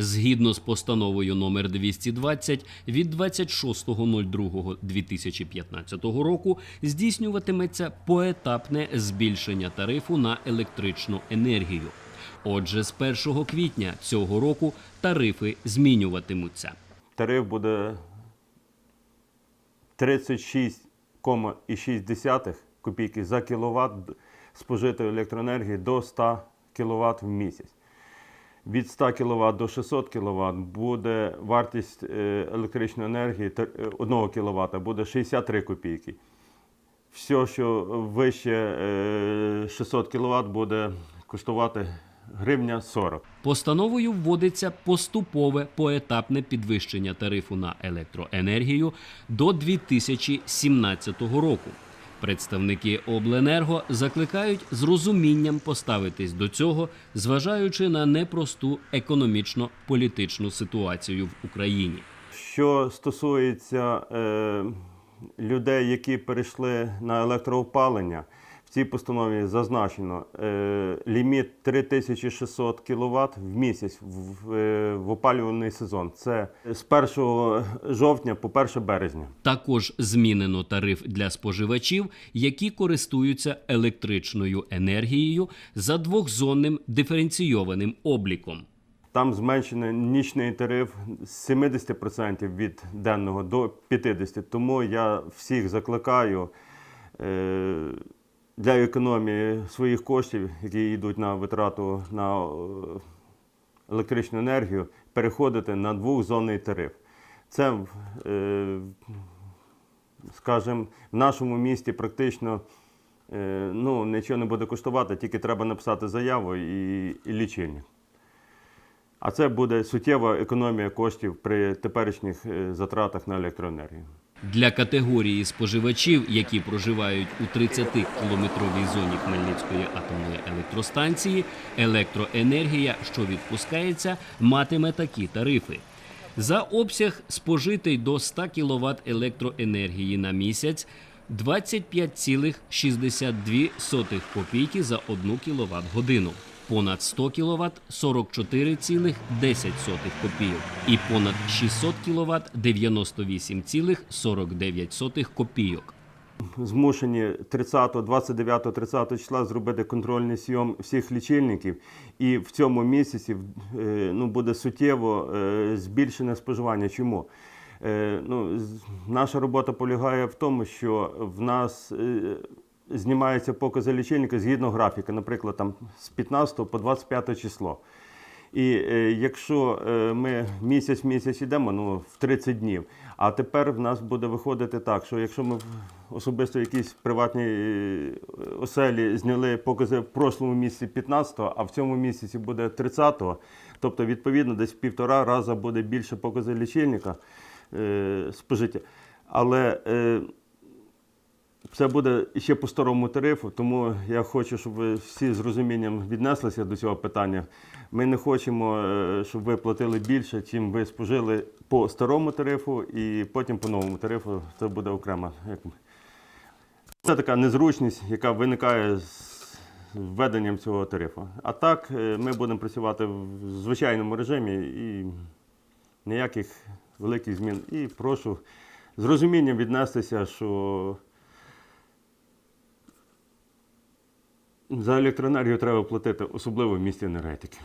Згідно з постановою номер 220 від 26.02.2015 року здійснюватиметься поетапне збільшення тарифу на електричну енергію. Отже, з 1 квітня цього року тарифи змінюватимуться. Тариф буде 36,6 копійки за кіловат спожитої електроенергії до 100 кВт в місяць. Від 100 кВт до 600 кВт буде вартість е, електричної енергії 1 кВт буде 63 копійки. Все, що вище е, 600 кВт, буде коштувати гривня 40. Постановою вводиться поступове поетапне підвищення тарифу на електроенергію до 2017 року. Представники обленерго закликають з розумінням поставитись до цього, зважаючи на непросту економічно-політичну ситуацію в Україні. Що стосується е, людей, які перейшли на електроопалення, в цій постанові зазначено е, ліміт 3600 кВт в місяць в, е, в опалювальний сезон. Це з 1 жовтня по 1 березня. Також змінено тариф для споживачів, які користуються електричною енергією за двохзонним диференційованим обліком. Там зменшений нічний тариф з 70% від денного до 50%. Тому я всіх закликаю е, для економії своїх коштів, які йдуть на витрату на е, електричну енергію, переходити на двохзонний тариф. Це, е, скажімо, в нашому місті практично е, ну, нічого не буде коштувати, тільки треба написати заяву і, і лічильник. А це буде суттєва економія коштів при теперішніх затратах на електроенергію. Для категорії споживачів, які проживають у 30-кілометровій зоні Хмельницької атомної електростанції, електроенергія, що відпускається, матиме такі тарифи. За обсяг спожитий до 100 кВт електроенергії на місяць 25,62 копійки за 1 кВт годину. Понад 100 кВт 44,10 копійок і понад 600 кВт 98,49 копійок. Змушені 30, 29, 30 числа зробити контрольний сйом всіх лічильників, і в цьому місяці е, ну, буде суттєво е, збільшене споживання. Чому? Е, Ну, наша робота полягає в тому, що в нас знімаються покази лічильника згідно графіка, наприклад, там з 15 по 25 число. І е, якщо е, ми місяць-місяць йдемо, ну в 30 днів, а тепер в нас буде виходити так, що якщо ми особисто якісь приватні е, оселі зняли покази в прошлому місяці 15-го, а в цьому місяці буде 30-го, тобто відповідно десь в півтора рази буде більше покази лічильника е, спожиття. Але е, це буде ще по старому тарифу, тому я хочу, щоб ви всі з розумінням віднеслися до цього питання. Ми не хочемо, е, щоб ви платили більше, чим ви спожили по старому тарифу, і потім по новому тарифу це буде окремо. Це така незручність, яка виникає з введенням цього тарифу. А так е, ми будемо працювати в звичайному режимі і ніяких великих змін. І прошу з розумінням віднестися, що за електроенергію треба платити, особливо в місті енергетики.